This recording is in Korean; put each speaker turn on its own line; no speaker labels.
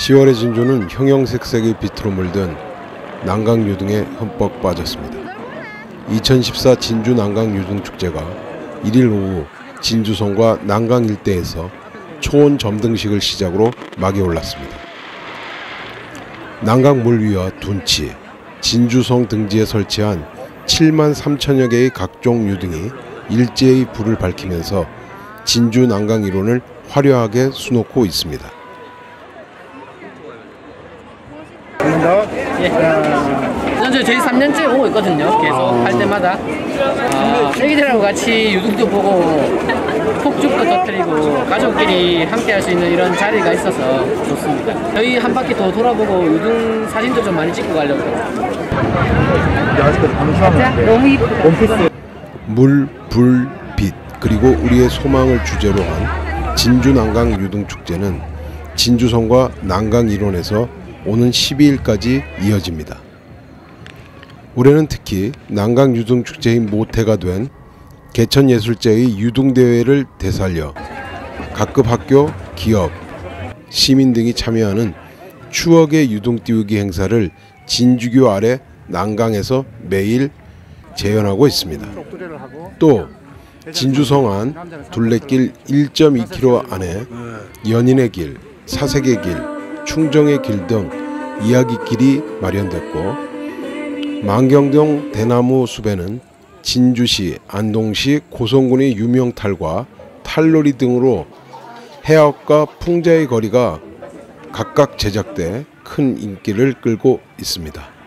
10월의 진주는 형형색색의 빛으로 물든 난강 유등에 흠뻑 빠졌습니다. 2014 진주 난강 유등 축제가 1일 오후 진주성과 난강 일대에서 초원 점등식을 시작으로 막이 올랐습니다. 난강 물 위와 둔치, 진주성 등지에 설치한 7만 3천여 개의 각종 유등이 일제히 불을 밝히면서 진주 난강 이론을 화려하게 수놓고 있습니다.
예. 현재 저희 3년째 오고 있거든요. 계속 할 때마다. 아, 애기들하고 같이 유등도 보고 폭죽도 터뜨리고 가족끼리 함께 할 수 있는 이런 자리가 있어서 좋습니다. 저희 한 바퀴 더 돌아보고 유등 사진도 좀 많이 찍고 가려고. 너무 이쁘다.
물, 불, 빛 그리고 우리의 소망을 주제로 한 진주 난강 유등 축제는 진주성과 난강 일원에서 오는 12일까지 이어집니다. 올해는 특히 난강 유등 축제의 모태가 된 개천예술제의 유등 대회를 되살려 각급 학교, 기업, 시민 등이 참여하는 추억의 유등 띄우기 행사를 진주교 아래 난강에서 매일 재현하고 있습니다. 또 진주성 안 둘레길 1.2km 안에 연인의 길, 사색의 길, 충정의 길 등 이야기길이 마련됐고 만경동 대나무 숲에는 진주시, 안동시, 고성군의 유명 탈과 탈놀이 등으로 해역과 풍자의 거리가 각각 제작돼 큰 인기를 끌고 있습니다.